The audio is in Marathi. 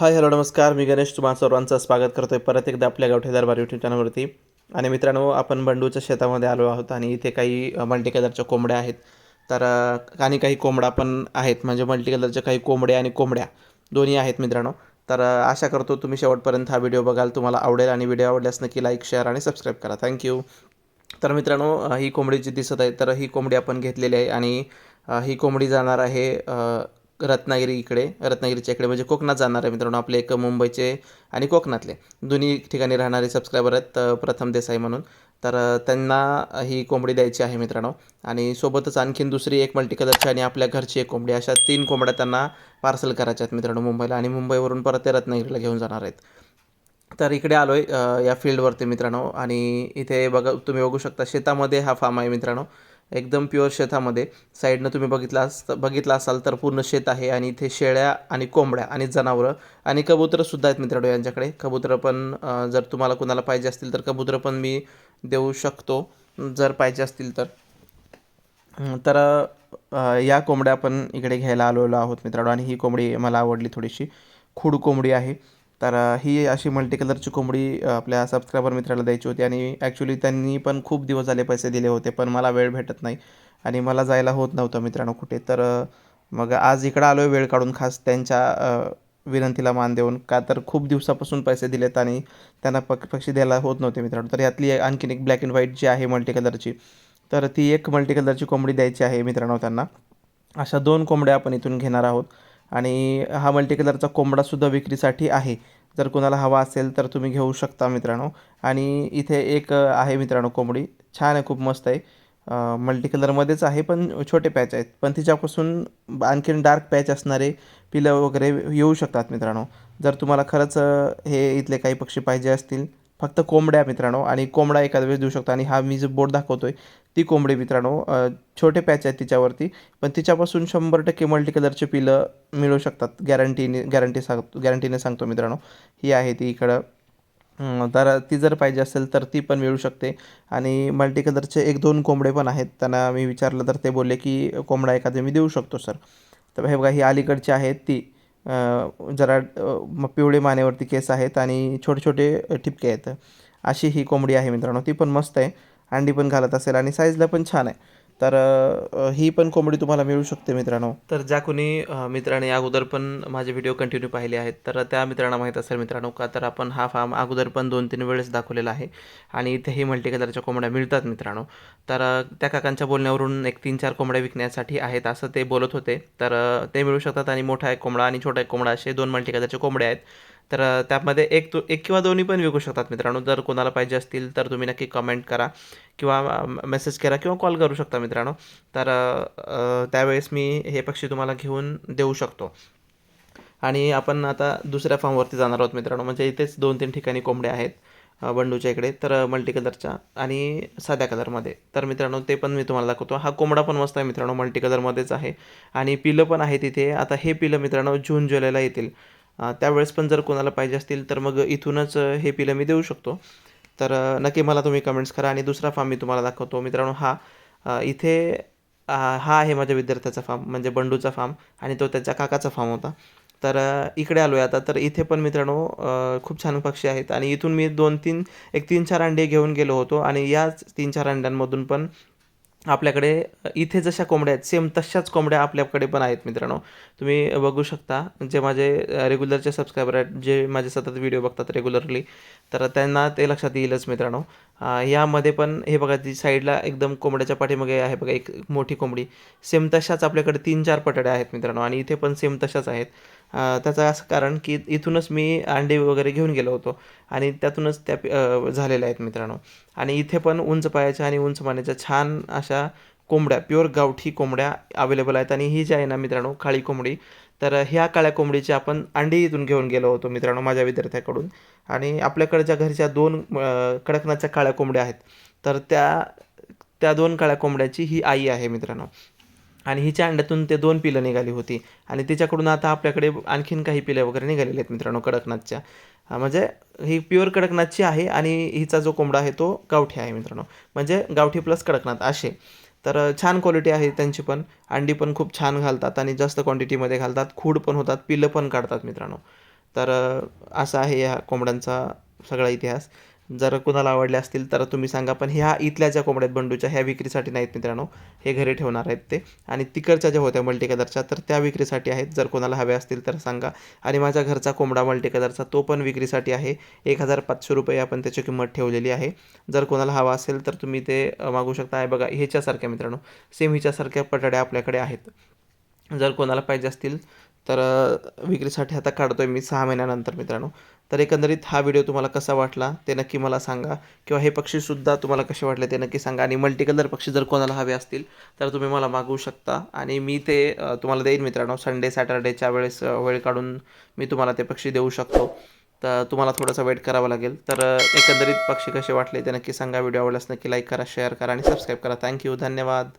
हाय हॅलो नमस्कार. मी गणेश तुम्हा सर्वांचं स्वागत करतो आहे परत एकदा आपल्या गावठी दरबार यूट्यूब चॅनलवरती आणि मित्रांनो आपण बंडूच्या शेतामध्ये आलो आहोत आणि इथे काही मल्टी कलरच्या कोंबड्या आहेत. तर आणि काही कोंबडा पण आहेत. म्हणजे मल्टी कलरच्या काही कोंबड्या आणि कोंबड्या दोन्ही आहेत मित्रांनो. तर आशा करतो तुम्ही शेवटपर्यंत हा व्हिडिओ बघाल. तुम्हाला आवडेल आणि व्हिडिओ आवडल्यास नक्की लाईक शेअर आणि सबस्क्राईब करा. थँक्यू तर मित्रांनो ही कोंबडी जी दिसत आहे. तर ही कोंबडी आपण घेतलेली आहे आणि ही कोंबडी जाणार आहे रत्नागिरी इकडे रत्नागिरीच्या इकडे. म्हणजे कोकणात जाणार आहे मित्रांनो आपले एक मुंबईचे आणि कोकणातले. दोन्ही ठिकाणी राहणारे सबस्क्रायबर आहेत प्रथम देसाई म्हणून. तर त्यांना ही कोंबडी द्यायची आहे मित्रांनो. आणि सोबतच आणखीन दुसरी एक मल्टी कलरची आणि आपल्या घरची एक कोंबडी. अशा तीन कोंबड्या त्यांना पार्सल करायच्या आहेत मित्रांनो मुंबईला. आणि मुंबईवरून परत ते रत्नागिरीला घेऊन जाणार आहेत. तर इकडे आलो आहे या फील्डवरती मित्रांनो. आणि इथे बघा तुम्ही बघू शकता शेतामध्ये हा फार्म आहे मित्रांनो. एकदम प्युअर शेतामध्ये. साईडनं तुम्ही बघितला अस बघितला असाल तर पूर्ण शेत आहे आणि इथे शेळ्या आणि कोंबड्या आणि जनावरं आणि कबुतरंसुद्धा आहेत मित्रांनो यांच्याकडे. कबुतरं पण जर तुम्हाला कुणाला पाहिजे असतील तर कबुतरं पण मी देऊ शकतो. जर पाहिजे असतील तर. तर या कोंबड्या आपण इकडे घ्यायला आलेलो आहोत मित्रांनो आणि ही कोंबडी मला आवडली थोडीशी. खूड कोंबडी आहे. तर ही अशी मल्टी कलरची कोंबडी आपल्या सबस्क्रायबर मित्राला द्यायची होती आणि ॲक्च्युली त्यांनी पण खूप दिवस झाले पैसे दिले होते पण मला वेळ भेटत नाही आणि मला जायला होत नव्हतं मित्रांनो कुठे. तर मग आज इकडं आलो आहे वेळ काढून खास त्यांच्या विनंतीला मान देऊन. का तर खूप दिवसापासून पैसे दिलेत आणि त्यांना पक पक्षी द्यायला होत नव्हते मित्रांनो. तर यातली आणखीन एक ब्लॅक अँड व्हाईट जी आहे मल्टी कलरची तर ती एक मल्टी कलरची कोंबडी द्यायची आहे मित्रांनो त्यांना. अशा दोन कोंबड्या आपण इथून घेणार आहोत. आणि हा मल्टी कलरचा कोंबडासुद्धा विक्रीसाठी आहे. जर कोणाला हवा असेल तर तुम्ही घेऊ शकता मित्रांनो. आणि इथे एक आहे मित्रांनो कोंबडी. छान आहे खूप मस्त आहे. मल्टी कलरमध्येच आहे पण छोटे पॅच आहेत. पण तिच्यापासून आणखीन डार्क पॅच असणारे पिलं वगैरे येऊ शकतात मित्रांनो. जर तुम्हाला खरंच हे इथले काही पक्षी पाहिजे असतील फक्त कोंबड्या मित्रांनो आणि कोंबडा एखाद्या वेळेस देऊ शकतो. आणि हा मी जो बोर्ड आहे ती कोंबडी मित्रांनो छोटे पॅच आहेत तिच्यावरती पण तिच्यापासून शंभर टक्के मल्टी कलरचे पिलं मिळू शकतात. गॅरंटीने गॅरंटी सांगतो गॅरंटीने सांगतो मित्रांनो. ही आहे ती इकडं. तर ती जर पाहिजे असेल तर ती पण मिळू शकते. आणि मल्टी कलरचे एक दोन कोंबडे पण आहेत. त्यांना मी विचारलं तर ते बोलले की कोंबडा एखादा मी देऊ शकतो सर. तर हे बघा ही अलीकडची आहेत ती. जरा पिवळे मानेवरती केस आहेत आणि छोटे छोटे ठिपके आहेत. अशी ही कोंबडी आहे मित्रांनो. ती पण मस्त आहे. अंडी पण घालत असेल आणि साईजला पण छान आहे. तर ही पण कोंबडी तुम्हाला मिळू शकते मित्रांनो. तर ज्या कोणी मित्राने मित्रांनी अगोदर पण माझे व्हिडिओ कंटिन्यू पाहिले आहेत तर त्या मित्रांना माहीत असेल मित्रांनो का तर आपण हा फार्म अगोदर पण दोन तीन वेळेस दाखवलेला आहे आणि इथेही मल्टी कलरच्या कोंबड्या मिळतात मित्रांनो. तर त्या काकांच्या बोलण्यावरून एक तीन चार कोंबड्या विकण्यासाठी आहेत असं ते बोलत होते. तर ते मिळू शकतात आणि मोठा एक कोंबडा आणि छोटा एक कोंबडा असे दोन मल्टी कलरचे आहेत. तर त्यामध्ये एक तो एक किंवा दोन्ही पण विकू शकतात मित्रांनो. जर कोणाला पाहिजे असतील तर तुम्ही नक्की कमेंट करा किंवा मेसेज करा किंवा कॉल करू शकता मित्रांनो. तर त्यावेळेस मी हे पक्षी तुम्हाला घेऊन देऊ शकतो. आणि आपण आता दुसऱ्या फॉर्मवरती जाणार आहोत मित्रांनो. म्हणजे इथेच दोन तीन ठिकाणी कोंबड्या आहेत बंडूच्या इकडे. तर मल्टी कलरच्या आणि साध्या कलरमध्ये तर मित्रांनो ते पण मी तुम्हाला दाखवतो. हा कोंबडा पण मस्त आहे मित्रांनो मल्टी कलरमध्येच आहे. आणि पिलं पण आहे तिथे आता हे पिलं मित्रांनो जून जुलैला येतील. त्यावेळेस पण जर कोणाला पाहिजे असतील तर मग इथूनच हे पिलं मी देऊ शकतो. तर नक्की मला तुम्ही कमेंट्स करा आणि दुसरा फार्म मी तुम्हाला दाखवतो. मित्रांनो हा इथे हा आहे माझ्या विद्यार्थ्याचा फार्म म्हणजे बंडूचा फार्म आणि तो त्याच्या काकाचा फार्म होता. तर इकडे आलो आहे आता. तर इथे पण मित्रांनो खूप छान पक्षी आहेत. आणि इथून मी दोन तीन एक तीन चार अंडे घेऊन गेलो होतो. आणि याच तीन चार अंड्यांमधून पण आपल्याकडे इथे जशा कोंबड्या आहेत सेम तशाच कोंबड्या आपल्याकडे पण आहेत मित्रांनो. तुम्ही बघू शकता जे माझे रेग्युलरचे सबस्क्रायबर आहेत जे माझे सतत व्हिडिओ बघतात रेग्युलरली तर त्यांना ते लक्षात येईलच मित्रांनो. यामध्ये पण हे बघा ती साईडला एकदम कोंबड्याच्या पाठीमागे आहे बघा एक मोठी कोंबडी. सेम तशाच आपल्याकडे तीन चार पटड्या आहेत मित्रांनो आणि इथे पण सेम तशाच आहेत. त्याचं असं कारण की इथूनच मी अंडे वगैरे घेऊन गेलो होतो आणि त्यातूनच त्या झालेल्या आहेत मित्रांनो. आणि इथे पण उंच पायाच्या आणि उंच मानेच्या छान अशा कोंबड्या प्युअर गावठी कोंबड्या अवेलेबल आहेत आणि ही जी आहे ना मित्रांनो काळी कोंबडी तर ह्या काळ्या कोंबडीची आपण अंडी इथून घेऊन गेलो होतो मित्रांनो माझ्या विद्यार्थ्याकडून. आणि आपल्याकडच्या घरच्या दोन कडकनाथच्या काळ्या कोंबड्या आहेत तर त्या त्या दोन काळ्या कोंबड्याची ही आई आहे मित्रांनो. आणि हिच्या अंड्यातून ते दोन पिलं निघाली होती. आणि तिच्याकडून आता आपल्याकडे आणखीन काही पिलं वगैरे निघालेले आहेत मित्रांनो कडकनाथच्या. म्हणजे ही प्युअर कडकनाथची आहे आणि हिचा जो कोंबडा आहे तो गावठी आहे मित्रांनो. म्हणजे गावठी प्लस कडकनाथ असे. तर छान क्वालिटी आहे त्यांची पण. अंडी पण खूप छान घालतात आणि जास्त क्वांटिटीमध्ये घालतात. खूड पण होतात पिलं पण काढतात मित्रांनो. तर असा आहे या कोंबड्यांचा सगळा इतिहास. जर कोणाला आवडले असतील तर तुम्ही सांगा. पण ह्या इथल्या ज्या कोंबड्या आहेत बंडूच्या ह्या विक्रीसाठी नाहीत मित्रांनो. हे घरी ठेवणार आहेत ते. आणि तिकडच्या ज्या होत्या मल्टी कलरच्या तर त्या विक्रीसाठी आहेत. जर कोणाला हव्या असतील तर सांगा. आणि माझ्या घरचा कोंबडा मल्टी कलरचा तो पण विक्रीसाठी आहे. एक हजार पाचशे रुपये आपण त्याची किंमत ठेवलेली आहे. जर कोणाला हवा असेल तर तुम्ही ते मागू शकता. आहे बघा ह्याच्यासारख्या मित्रांनो. सेम हिच्यासारख्या पटाड्या आपल्याकडे आहेत. जर कोणाला पाहिजे असतील तर विक्रीसाठी आता काढतो आहे मी सहा महिन्यानंतर मित्रांनो. तर एकंदरीत हा व्हिडिओ तुम्हाला कसा वाटला ते नक्की मला सांगा. किंवा हे पक्षीसुद्धा तुम्हाला कसे वाटले ते नक्की सांगा. आणि मल्टी कलर पक्षी जर कोणाला हवे असतील तर तुम्ही मला मागवू शकता. आणि मी ते तुम्हाला देईन मित्रांनो. संडे सॅटर्डेच्या वेळेस वेळ काढून मी तुम्हाला ते पक्षी देऊ शकतो. तर तुम्हाला थोडासा वेट करावा लागेल. तर एकंदरीत पक्षी कसे वाटले ते नक्की सांगा. व्हिडिओ आवडल्यास नक्की लाईक करा शेअर करा आणि सबस्क्राईब करा. थँक्यू धन्यवाद.